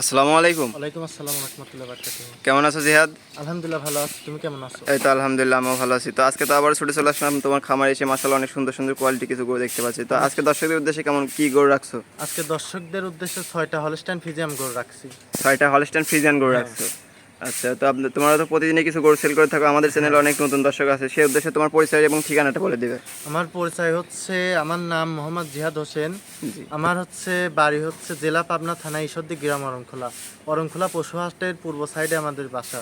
আসসালামু আলাইকুম। ওয়ালাইকুম আসসালাম রাহমাতুল্লাহি ওয়া বারাকাতুহু। কেমন আছো জিহাদ? আলহামদুলিল্লাহ ভালো আছি। তুমি কেমন আছো? এই তো আলহামদুলিল্লাহ আমিও ভালো আছি। তো আজকে তো আবার ছুটে চলে আসলাম তোমার খামারে এসে মাশাআল্লাহ অনেক সুন্দর সুন্দর কোয়ালিটি কিছু গরু দেখতে পাচ্ছি। তো আজকে দর্শকদের উদ্দেশ্যে কেমন কি গরু রাখছো? আজকে দর্শকদের উদ্দেশ্যে ছয়টা হলস্টাইন ফ্রিজিয়াম গরু রাখছি। ছয়টা হলস্টাইন ফ্রিজিয়ান গরু রাখছো। আচ্ছা তো আপনি তোমরা তো প্রতিদিনই কিছু গরু সেল করে থাকো। আমাদের চ্যানেলে অনেক নতুন দর্শক আছে। সেই উদ্দেশ্যে তোমার পরিচয় এবং ঠিকানাটা বলে দিবে। আমার পরিচয় হচ্ছে আমার নাম মোহাম্মদ জিহাদ হোসেন। আমার হচ্ছে বাড়ি হচ্ছে জেলা পাবনা থানা ঈশ্বরদী গ্রাম অরংখোলা। অরংখোলা পশু হাটের পূর্ব সাইডে আমাদের বাসা।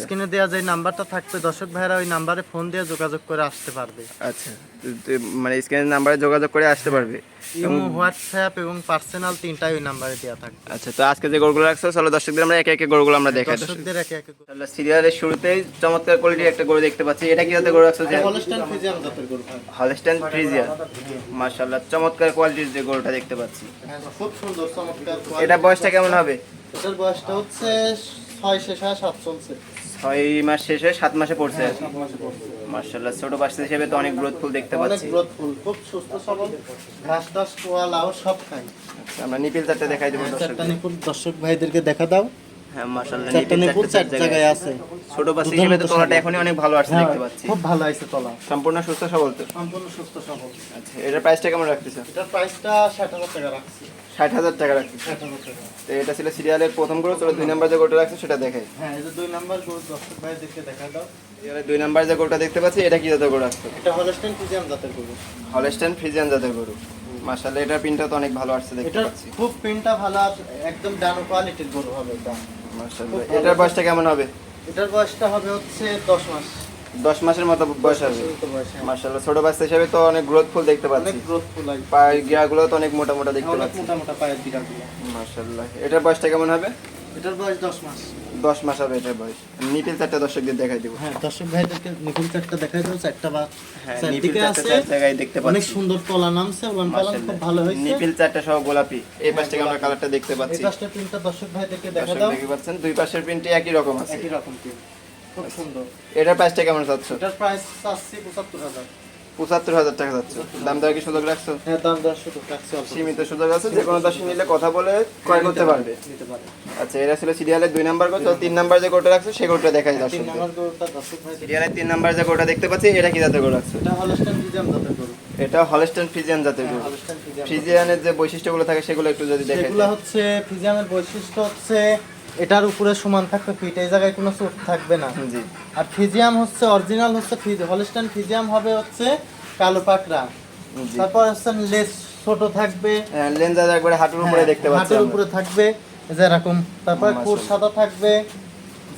স্ক্রিনে দেওয়া যে নাম্বারটা থাকবে দর্শক ভাইরা ওই নাম্বারে ফোন দিয়ে যোগাযোগ করে আসতে পারবে। আচ্ছা। মানে স্ক্রিনের নাম্বারে যোগাযোগ করে আসতে পারবে? ইমো হোয়াটসঅ্যাপ এবং পার্সোনাল তিনটাই ওই নাম্বারে দেওয়া থাকবে। আচ্ছা তো আজকে যে গরুগুলো রাখছো চলো দর্শকদের আমরা একে একে গরুগুলো আমরা দেখাই দর্শকদের একে একে তাহলে সিরিয়ালের শুরুতেই চমৎকার কোয়ালিটির একটা গরু দেখতে পাচ্ছি। এটা কি জাতের গরু রাখছো যে হলস্টাইন ফিজিয়াম জাতের গরু ভাই। হলস্টাইন ফ্রিজিয়ান মাশাআল্লাহ চমৎকার কোয়ালিটির যে গরুটা দেখতে পাচ্ছি। হ্যাঁ, খুব সুন্দর চমৎকার এটা বয়সটা কেমন হবে? এটার বয়সটা হচ্ছে ছয় শেষ হয় সাত চলছে। ছয় মাস শেষে সাত মাসে পড়ছে। মাশাআল্লাহ ছোট বাচ্চা হিসেবে তো অনেক গ্রোথফুল দেখতে পাচ্ছি। খুব সুস্থ সবল। ঘাস টাস পোয়া লাউ সব খাই। আমরা নিপিল চারটা দেখাই দেবো চারটা দর্শক ভাইদেরকে দেখা দাও। হ্যাঁ মাশাআল্লাহ চারটা নিপিল চার চার জায়গায় আছে। ছোট বাচ্চা হিসেবে তো তোলাটা এখনই অনেক ভালো আসছে হ্যাঁ, দেখতে পাচ্ছি। খুব ভালো আছে তলা। সম্পূর্ণ সুস্থ সবল তো? সম্পূর্ণ সুস্থ সবল। আচ্ছা এটার প্রাইসটা কেমন রাখতেছো? এটার প্রাইসটা ষাট হাজার টাকা রাখছি। ষাট হাজার টাকা রাখতেছো? ষাট হাজার টাকা। তো এটা ছিল সিরিয়ালের প্রথম গরু চলো দুই নাম্বার যে গরুটা রাখছো সেটা দেখাই। হ্যাঁ এই যে দুই নাম্বার গরু দর্শক ভাইদেরকে দেখা দাও। সিরিয়ালের দুই নাম্বার যে গরুটা দেখতে পাচ্ছি এটা কি জাতের গরু রাখছো এটা হলস্টাইন ফিজিয়াম জাতের গরু। হলস্টাইন ফ্রিজিয়ান জাতের গরু। মাশাআল্লাহ এটার পিনটা তো অনেক ভালো আসছে দেখতে পাচ্ছি। খুব প্রিন্টটা ভালো আছে একদম ডানো কোয়ালিটির গরু হবে এটা। মাশাআল্লাহ। এটার বয়সটা কেমন হবে? এটার বয়সটা হবে হচ্ছে দশ মাস। দশ মাসের মতো বয়স হবে। মার্শাল্লাহ হ্যাঁ। মাশাআল্লাহ ছোট বাচ্চা হিসেবে তো অনেক গ্রোথফুল দেখতে পাচ্ছি। অনেক গ্রোথ ফুল পায়ের গিয়াগুলো তো অনেক মোটা মোটা দেখতে অনেক পাচ্ছি। মোটা মোটা পায়ের বিড়াগুলো মাশাআল্লাহ। এটার বয়সটা কেমন হবে? এটার বয়স দশ মাস। দশ মাস হবে এটার বয়স। নিপিল চারটা দর্শকদের দেখাই দেবো। হ্যাঁ দর্শক ভাইদেরকে নিপুল চারটা দেখাই দাও চারটা বা হ্যাঁ নিপিল চারদিকে চারটা আছে। জায়গায় দেখতে অনেক সুন্দর তলা নামছে উলান পালান খুব ভালো হয়েছে। নিপিল চারটা সহ গোলাপি। এই পাশ থেকে আমরা কালারটা দেখতে এই পাচ্ছি। পাঁচটা প্রিন্টটা দর্শক ভাইদেরকে দেখা দাও। দেখতে পাচ্ছেন দুই পাশের প্রিন্টে একই রকম আছে। একই রকম প্রিন্ট খুব সুন্দর। এটার প্রাইসটা কেমন চাচ্ছ? এটার প্রাইস চাচ্ছি পঁচাত্তর হাজার। পঁচাত্তর হাজার টাকা যাচ্ছে। দাম দেওয়ার কি সুযোগ রাখছো? হ্যাঁ দাম দেওয়ার সুযোগ রাখছি সীমিত সুযোগ আছে যে কোনো দর্শক নিলে কথা বলে ক্রয় করতে পারবে। আচ্ছা এরা ছিল সিরিয়ালের দুই নাম্বার কোচ তিন নাম্বার যে কোটা রাখছে সেই কোটা দেখাই তিন দর্শক নম্বর গরুটা দর্শক ভাই সিরিয়ালের তিন নাম্বার যে কোটা দেখতে পাচ্ছি এটা কি জাতের গরু রাখছে? এটা হলস্টাইন ফিজিয়াম জাতের গরু এটা হলস্টেন ফ্রিজিয়ান জাতের গরু হলস্টাইন ফ্রিজিয়ানের যে বৈশিষ্ট্যগুলো থাকে সেগুলো একটু যদি দেখাই সেগুলো হচ্ছে ফিজিয়ামের বৈশিষ্ট্য হচ্ছে এটার উপরে সমান থাকবে ফিট এই জায়গায় কোনো চোট থাকবে না। জি। আর ফিজিয়াম হচ্ছে অরিজিনাল হচ্ছে হলস্টাইন ফিজিয়াম হবে হচ্ছে কালো পাকড়া। তারপর হচ্ছে লেস ছোট থাকবে। লেন্সার একবারে হাঁটুর উপরে হ্যাঁ, দেখতে পাচ্ছি হাঁটুর উপরে থাকবে যে এরকম। তারপর। কোর সাদা থাকবে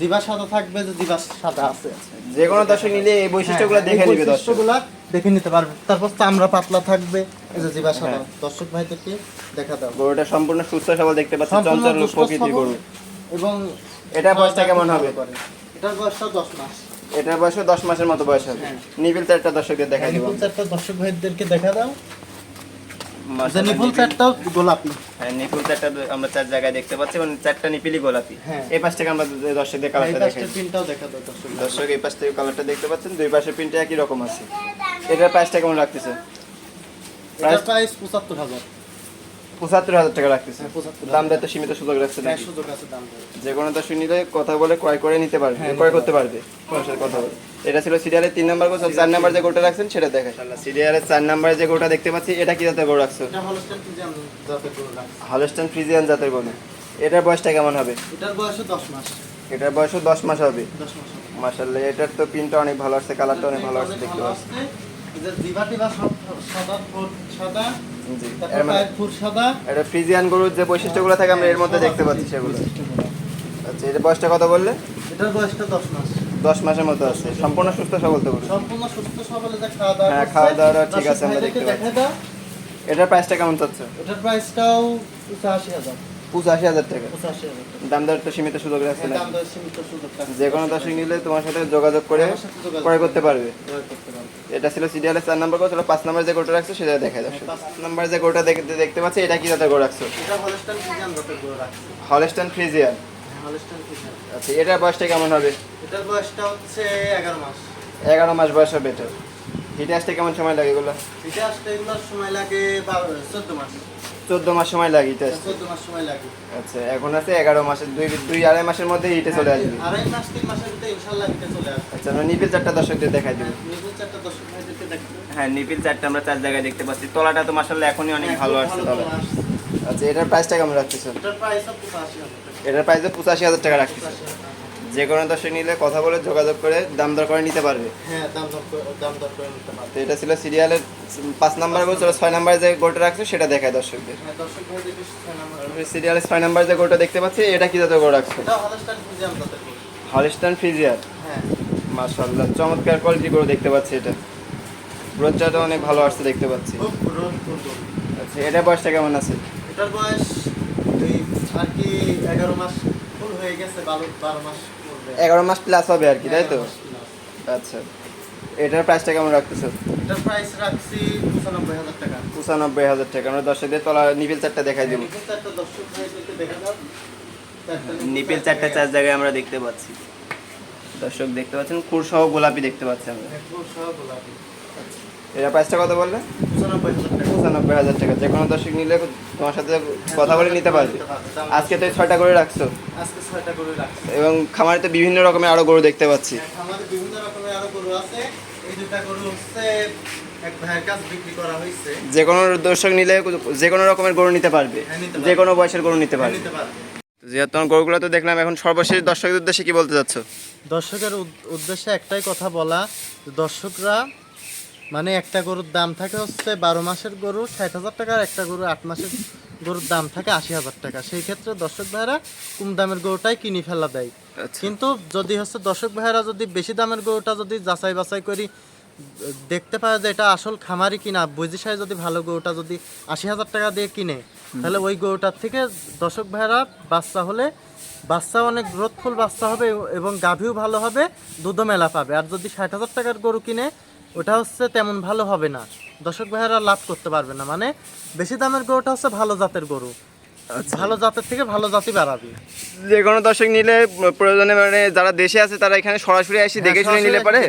জিবা সাদা থাকবে যে জিবা সাদা আছে। যে কোনো দর্শক নিলে এই বৈশিষ্ট্যগুলো হ্যাঁ, দেখে নিবে দর্শক। বৈশিষ্ট্যগুলা দেখে নিতে পারবে। তারপর চামড়া পাতলা থাকবে এই যে জিবা সাদা। হ্যাঁ। দর্শক ভাইদেরকে দেখা দাও। গরুটা সম্পূর্ণ সুস্থ সবল দেখতে পাচ্ছি সম্পূর্ণ চঞ্চল প্রকৃতির গরু। এবং এটার বয়সটা কেমন হবে? এটার বয়সটা দশ মাস। এটার বয়স দশ মাসের মতো বয়স হবে। হ্যাঁ। নিবিল চারটা দর্শকদের দেখাই দিব। নিপুল চারটা দর্শক ভাইদেরকে দেখা দাও। মাশাআল্লাহ, নিপুল নিপিল- চারটাও গোলাপি। হ্যাঁ নিপুল চারটা আমরা চার জায়গায় দেখতে পাচ্ছি এবং চারটা নিপিলই গোলাপি। হ্যাঁ। এই পাশ থেকে আমরা দর্শকদের কালারটা দেখাই। প্রিন্টটাও দেখা দাও দর্শক এই পাশ থেকে কালারটা দেখতে পাচ্ছেন দুই পাশের প্রিন্টে একই রকম আছে। এটার প্রাইসটা কেমন রাখতেছে? প্রাইস পঁচাত্তর হাজার। পঁচাত্তর হাজার টাকা রাখতেছে। হ্যাঁ, 75,000 তো সীমিত সুযোগ রাখছে হ্যাঁ নাকি? সুযোগ আছে দাম যে কোনো দর্শক নিলে কথা বলে ক্রয় করে নিতে পারবে হ্যাঁ, ক্রয় করতে পারবে। কথা বলে। এটা ছিল সিরিয়ালের তিন নাম্বার গোছ চার নাম্বার যে গোটা রাখছেন সেটা দেখে সিরিয়ালের চার নাম্বারে যে গোটা দেখতে পাচ্ছি এটা কি জাতের গরু রাখছো। হলস্টান ফ্রিজিয়ান জাতের গরু এটার বয়সটা কেমন হবে? এটার বয়স দশ মাস। এটার বয়সও দশ মাস হবে। দশ মাস হবে। এটার তো প্রিন্টটা অনেক ভালো আসছে কালারটা অনেক ভালো আসছে দেখতে পাচ্ছি। মানে এটা ফ্রিজিয়ান গরুর যে বৈশিষ্ট্যগুলো থাকে আমরা এর মধ্যে দেখতে পাচ্ছি সেগুলো। আচ্ছা বয়সটা কত বললে? এটার বয়সটা দশ মাস। দশ মাসের মতো আছে। সম্পূর্ণ সুস্থ সবল তো সম্পূর্ণ সুস্থ সবলে যে খাওয়া দাওয়া হ্যাঁ, খাওয়া ঠিক আছে, আমরা দেখতে দেখা দাও। এটার প্রাইসটা কেমন চাচ্ছ? এটার প্রাইসটাও পঁচাশি হাজার। পঁচাশি হাজার টাকা। পঁচাশি দাম দর তো সীমিত সুযোগ রাখছে সুযোগ থাকছে। যে কোনো দর্শক নিলে তোমার সাথে যোগাযোগ করে ক্রয় করতে পারবে। এটা ছিল সিরিয়ালের চার নাম্বার গোটা পাঁচ নাম্বার যে গোটা রাখছে সেটা দেখা দর্শক পাঁচ পাঁচ নাম্বার যে গোটা দেখতে দেখতে পাচ্ছি এটা কি জাতের গোটা রাখছো? এটা হলস্টাইন জাতের রাখছি। ফ্রিজিয়ান। হ্যাঁ, হলস্টাইন ফিজিয়াম। আচ্ছা এটার বয়সটা কেমন হবে? এটার বয়সটা হচ্ছে এগারো মাস। এগারো মাস বয়স হবে এটার। হিটে আসতে কেমন সময় লাগে এগুলো? এটা আসতে এগুলোর সময় লাগে বারো চোদ্দ মাস। চোদ্দ মাস সময় লাগে এটা আসতে। চোদ্দ মাস সময় লাগে। আচ্ছা এখন আছে এগারো মাসের দুই দুই আড়াই মাসের মধ্যে হিটে চলে আসবে। আড়াই মাস তিন মাসের ভিতরে ইনশাল্লাহ হিটে চলে আসবে। আচ্ছা আমরা নিপিল চারটা দর্শকদের দেখাই দেবো। নিপুণ চারটা দর্শক ভাইদেরকে দেখতে হ্যাঁ নিপিল চারটা আমরা চার জায়গায় দেখতে পাচ্ছি। তলাটা তো মাসাল্লাহ এখনই অনেক ভালো আসছে তলা আচ্ছা এটার প্রাইসটা কেমন রাখছিস এটার প্রাইস আপনি পঁচাশি হাজার টাকা। এটার প্রাইস পঁচাশি হাজার টাকা হাজার টাকা। যে কোনো দর্শক নিলে কথা বলে যোগাযোগ করে দাম দর করে নিতে পারবে। হ্যাঁ দাম দর দাম দর করে নিতে পারবে। তো এটা ছিল সিরিয়ালের পাঁচ নাম্বার বলছিল ছয় নাম্বারে যে গোলটা রাখছে সেটা দেখায় দর্শকদের। হ্যাঁ ছয় নাম্বার সিরিয়ালে ছয় নাম্বার যে গোলটা দেখতে পাচ্ছি এটা কি জাতের গোল রাখছো। হলিস্টান ফিজিয়ার হ্যাঁ। মাশাআল্লাহ চমৎকার কোয়ালিটি করে দেখতে পাচ্ছি এটা। রোজটা অনেক ভালো আসছে দেখতে পাচ্ছি। আচ্ছা এটা বয়সটা কেমন আছে? এটার বয়স আর কি এগারো মাস ফুল হয়ে গেছে বারো বারো মাস। এগারো মাস প্লাস হবে আর কি তাই তো। আচ্ছা। এটার প্রাইসটা কেমন রাখতেছো? এটার প্রাইস রাখছি পঁচানব্বই হাজার টাকা। পঁচানব্বই হাজার টাকা। আমরা দর্শকদের তলা নিপিল চারটা দেখাই দেবো। নিপিল চারটা চার জায়গায় আমরা দেখতে পাচ্ছি। দর্শক দেখতে পাচ্ছেন কুরসহ গোলাপি দেখতে পাচ্ছি আমরা। একদম সব গোলাপি। এটার প্রাইসটা কত বললে? পঁচানব্বই হাজার টাকা। যে কোনো দর্শক নিলে তোমার সাথে কথা বলে নিতে পারবে। আজকে তো ছয়টা করে রাখছো। আজকে ছয়টা করে রাখছি। এবং খামারে তো বিভিন্ন রকমের আরও গরু দেখতে পাচ্ছি। আমাদের বিভিন্ন রকমের আরও গরু আছে। এই দুটা গরু হচ্ছে এক ভাইয়ের কাছে বিক্রি করা হয়েছে। যে কোনো দর্শক নিলে যে কোনো রকমের গরু নিতে পারবে। হ্যাঁ, পারবে। যে কোনো বয়সের গরু নিতে পারবে। নিতে যেহেতু তোমার গরুগুলো তো দেখলাম এখন সর্বশেষ দর্শকদের উদ্দেশ্যে কি বলতে চাচ্ছ? দর্শকের উদ্দেশ্যে একটাই কথা বলা দর্শকরা মানে একটা গরুর দাম থাকে হচ্ছে বারো মাসের গরু ষাট হাজার টাকার একটা গরু আট মাসের গরুর দাম থাকে আশি হাজার টাকা। সেই ক্ষেত্রে দর্শক ভাইরা কম দামের গরুটাই কিনে ফেলা দেয়। আচ্ছা। কিন্তু যদি হচ্ছে দর্শক ভাইরা যদি বেশি দামের গরুটা যদি যাচাই বাছাই করি দেখতে পায় যে এটা আসল খামারি কিনা বুঝি সাই যদি ভালো গরুটা যদি আশি হাজার টাকা দিয়ে কিনে তাহলে ওই গরুটার থেকে দর্শক ভাইরা বাচ্চা হলে বাচ্চা অনেক গ্রোথফুল বাচ্চা হবে এবং গাভীও ভালো হবে দুধও মেলা পাবে। আর যদি ষাট হাজার টাকার গরু কিনে ওটা হচ্ছে তেমন ভালো হবে না। দর্শক ভাইয়েরা লাভ করতে পারবে না। মানে বেশি দামের গরুটা হচ্ছে ভালো জাতের গরু। ভালো জাতের থেকে ভালো জাতি বাড়াবে। যে কোনো দর্শক নিলে প্রয়োজনে মানে যারা দেশে আছে তারা এখানে সরাসরি এসে দেখে শুনে নিলে পারে।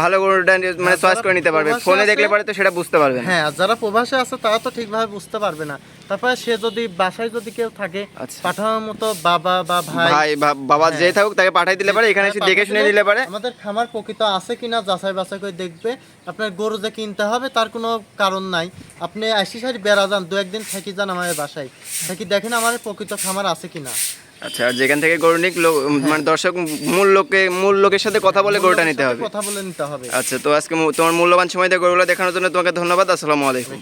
ভালো গরুটা মানে চয়েস করে নিতে পারবে। ফোনে দেখলে পারে তো সেটা বুঝতে পারবে হ্যাঁ আর যারা প্রবাসে আছে তারা তো ঠিকভাবে বুঝতে পারবে না। তারপরে সে যদি বাসায় যদি কেউ থাকে আচ্ছা। পাঠানোর মতো বাবা বা ভাই ভাই বাবা যে থাকুক তাকে পাঠাই দিলে পারে এখানে এসে দেখে শুনে নিলে পারে। আমাদের খামার প্রকৃত আছে কিনা যাচাই বাছাই করে দেখবে। আপনার গরু যে কিনতে হবে তার কোনো কারণ নাই। আপনি আশি সারি বেড়া যান দু একদিন থাকি যান আমাদের বাসায়। থাকি দেখেন আমার প্রকৃত খামার আছে কিনা? আচ্ছা আর যেখান থেকে গরু নিক লোক মানে দর্শক মূল লোকে মূল লোকের সাথে কথা বলে গরুটা নিতে হবে। কথা বলে নিতে হবে। আচ্ছা তো আজকে তোমার মূল্যবান সময় দিয়ে গরুগুলো দেখানোর জন্য তোমাকে ধন্যবাদ আসসালামু আলাইকুম।